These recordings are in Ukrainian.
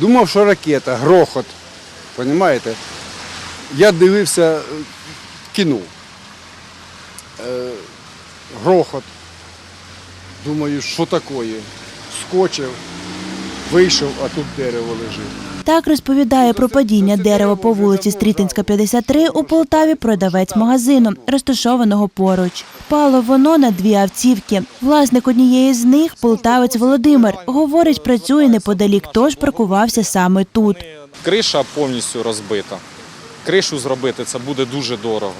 Думав, що ракета, грохот. Понімаєте? Я дивився е, кіно. Е, грохот. Думаю, що таке? Скочив, вийшов, а тут дерево лежить. Так розповідає про падіння дерева по вулиці Стрітинська, 53 у Полтаві продавець магазину, розташованого поруч. Впало воно на дві автівки. Власник однієї з них, полтавець Володимир, говорить, працює неподалік, тож паркувався саме тут. Криша повністю розбита. Кришу зробити це буде дуже дорого.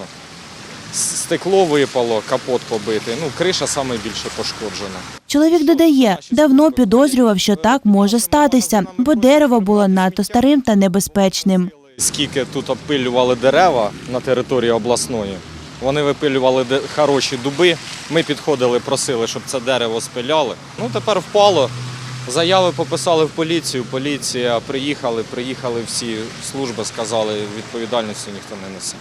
Стекло випало, капот побитий. Ну, криша саме більше пошкоджена. Чоловік додає, давно підозрював, що так може статися, бо дерево було надто старим та небезпечним. Скільки тут обпилювали дерева на території обласної, вони випилювали хороші дуби. Ми підходили, просили, щоб це дерево спиляли. Ну тепер впало. Заяви пописали в поліцію. Поліція приїхали, приїхали всі служби, сказали, відповідальності ніхто не несе.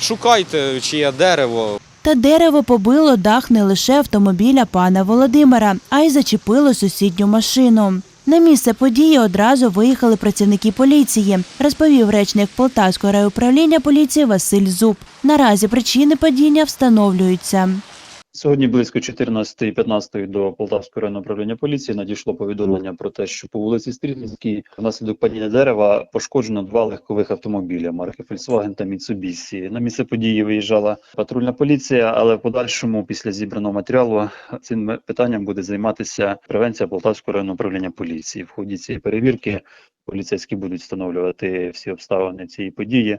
Шукайте, чиє дерево, Та дерево побило дах не лише автомобіля пана Володимира, а й зачепило сусідню машину. На місце події одразу виїхали працівники поліції, розповів речник Полтавського райуправління поліції Василь Зуб. Наразі причини падіння встановлюються. Сьогодні близько 14.15 до Полтавського районного управління поліції надійшло повідомлення про те, що по вулиці Стрітинській внаслідок падіння дерева пошкоджено два легкових автомобіля марки Volkswagen та Mitsubishi. На місце події виїжджала патрульна поліція, але в подальшому, після зібраного матеріалу, цим питанням буде займатися превенція Полтавського районного управління поліції. В ході цієї перевірки поліцейські будуть встановлювати всі обставини цієї події.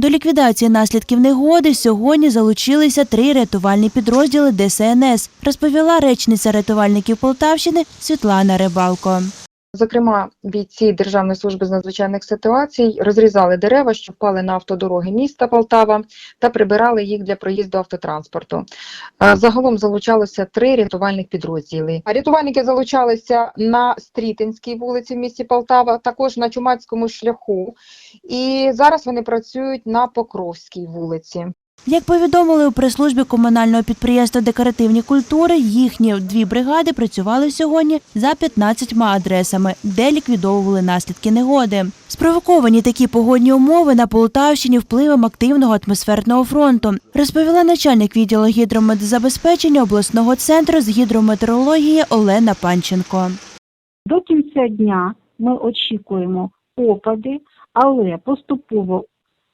До ліквідації наслідків негоди сьогодні залучилися три рятувальні підрозділи ДСНС, розповіла речниця рятувальників Полтавщини Світлана Рибалко. Зокрема, бійці Державної служби з надзвичайних ситуацій розрізали дерева, що впали на автодороги міста Полтава, та прибирали їх для проїзду автотранспорту. Е, Загалом залучалося три рятувальних підрозділи. Рятувальники залучалися на Стрітинській вулиці в місті Полтава, також на Чумацькому шляху. І зараз вони працюють на Покровській вулиці. Як повідомили у прес-службі комунального підприємства декоративні культури, їхні дві бригади працювали сьогодні за 15 адресами, де ліквідовували наслідки негоди. Спровоковані такі погодні умови на Полтавщині впливом активного атмосферного фронту, розповіла начальник відділу гідромедзабезпечення обласного центру з гідрометеорології Олена Панченко. До кінця дня ми очікуємо опади, але поступово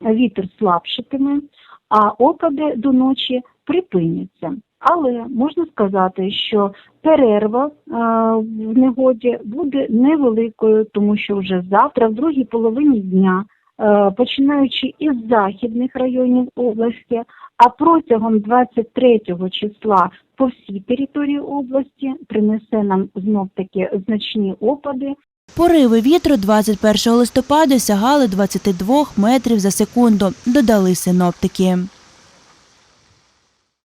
вітер слабшатиме, а опади до ночі припиняться. Але можна сказати, що перерва е, в негоді буде невеликою, тому що вже завтра, в другій половині дня, е, починаючи із західних районів області, а протягом 23 числа по всій території області принесе нам знов таки значні опади. Пориви вітру 21 листопада сягали 22 метрів за секунду, додали синоптики.